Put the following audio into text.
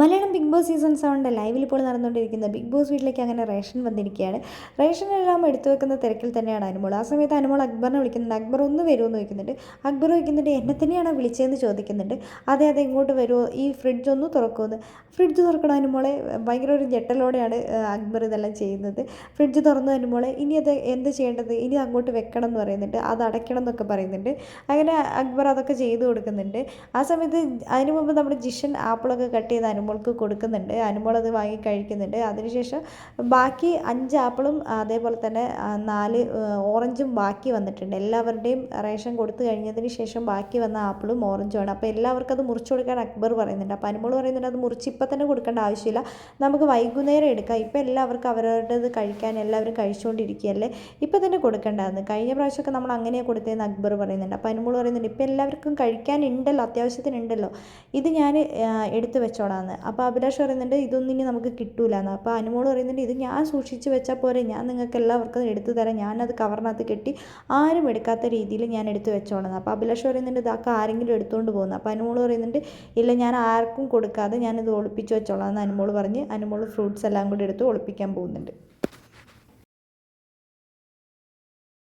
Malayalam Big Boss season സെവന്റെ ലൈവിൽ ഇപ്പോൾ നടന്നുകൊണ്ടിരിക്കുന്ന ബിഗ് ബോസ് വീട്ടിലേക്ക് അങ്ങനെ റേഷൻ വന്നിരിക്കുകയാണ്. റേഷൻ എല്ലാം എടുത്തു വെക്കുന്ന തിരക്കിൽ തന്നെയാണ് അനുമോൾ. ആ സമയത്ത് അനുമോൾ അക്ബറിനെ വിളിക്കുന്നുണ്ട്. അക്ബർ ഒന്ന് വരുമോ എന്ന് ചോദിക്കുന്നുണ്ട്. അക്ബർ ചോദിക്കുന്നുണ്ട് എന്നെ തന്നെയാണ് വിളിച്ചതെന്ന് ചോദിക്കുന്നുണ്ട്. അതെ അതെ ഇങ്ങോട്ട് വരുമോ? ഈ ഫ്രിഡ്ജ് ഒന്ന് തുറക്കുമെന്ന് ഫ്രിഡ്ജ് തുറക്കണം അനുമോളെ. ഭയങ്കര ഒരു ഞെട്ടലോടെയാണ് അക്ബർ ഇതെല്ലാം ചെയ്യുന്നത്. ഫ്രിഡ്ജ് തുറന്നു അനുമോളെ. ഇനി അത് എന്ത് ചെയ്യേണ്ടത്? ഇനി അങ്ങോട്ട് വെക്കണം എന്ന് പറയുന്നുണ്ട്. അത് അടയ്ക്കണം എന്നൊക്കെ പറയുന്നുണ്ട്. അങ്ങനെ അക്ബർ അതൊക്കെ ചെയ്തു കൊടുക്കുന്നുണ്ട്. ആ സമയത്ത് അതിന് മുമ്പ് നമ്മുടെ ജിഷൻ ആപ്പിളൊക്കെ കട്ട് ചെയ്ത് അനുമോൾക്ക് കൊടുക്കുന്നുണ്ട്. അനുമോൾ അത് വാങ്ങി കഴിക്കുന്നുണ്ട്. അതിനുശേഷം ബാക്കി അഞ്ച് ആപ്പിളും അതേപോലെ തന്നെ നാല് ഓറഞ്ചും ബാക്കി വന്നിട്ടുണ്ട്. എല്ലാവരുടെയും റേഷൻ കൊടുത്തു കഴിഞ്ഞതിന് ശേഷം ബാക്കി വന്ന ആപ്പിളും ഓറഞ്ചുമാണ് അപ്പോൾ എല്ലാവർക്കും അത് മുറിച്ച് കൊടുക്കാൻ അക്ബർ പറയുന്നുണ്ട്. അപ്പോൾ അനുമോൾ പറയുന്നുണ്ട് അത് മുറിച്ച് ഇപ്പം തന്നെ കൊടുക്കേണ്ട ആവശ്യമില്ല. നമുക്ക് വൈകുന്നേരം എടുക്കാം. ഇപ്പം എല്ലാവർക്കും അവരവരുടേത് കഴിക്കാൻ എല്ലാവരും കഴിച്ചുകൊണ്ടിരിക്കുകയല്ലേ? ഇപ്പം തന്നെ കൊടുക്കേണ്ടതെന്ന്. കഴിഞ്ഞ പ്രാവശ്യമൊക്കെ നമ്മൾ അങ്ങനെയാണ് കൊടുത്തതെന്ന് അക്ബർ പറയുന്നുണ്ട്. അപ്പോൾ അനുമോൾ പറയുന്നുണ്ട് ഇപ്പം എല്ലാവർക്കും കഴിക്കാനുണ്ടല്ലോ അത്യാവശ്യത്തിനുണ്ടല്ലോ ഇത് ഞാൻ എടുത്തു വെച്ചോളാം അപ്പോൾ അഭിലാഷ് പറയുന്നുണ്ട് ഇതൊന്നും ഇനി നമുക്ക് കിട്ടൂല എന്ന് അപ്പോൾ അനുമോൾ പറയുന്നുണ്ട് ഇത് ഞാൻ സൂക്ഷിച്ച് വെച്ചാൽ പോരെ. ഞാൻ നിങ്ങൾക്ക് എല്ലാവർക്കും എടുത്തു തരാം. ഞാനത് കവറിനകത്ത് കെട്ടി ആരും എടുക്കാത്ത രീതിയിൽ ഞാൻ എടുത്തു വെച്ചോളാം അപ്പോൾ അഭിലാഷ് പറയുന്നുണ്ട് ഇതൊക്കെ ആരെങ്കിലും എടുത്തുകൊണ്ട് പോകുന്നു അപ്പോൾ അനുമോൾ പറയുന്നുണ്ട് ഇല്ല ഞാൻ ആർക്കും കൊടുക്കാതെ ഞാനിത് ഒളിപ്പിച്ച് വെച്ചോളാം എന്ന് അനുമോൾ പറഞ്ഞ് അനുമോൾ ഫ്രൂട്ട്സ് എല്ലാം കൂടി എടുത്ത് ഒളിപ്പിക്കാൻ പോകുന്നുണ്ട്.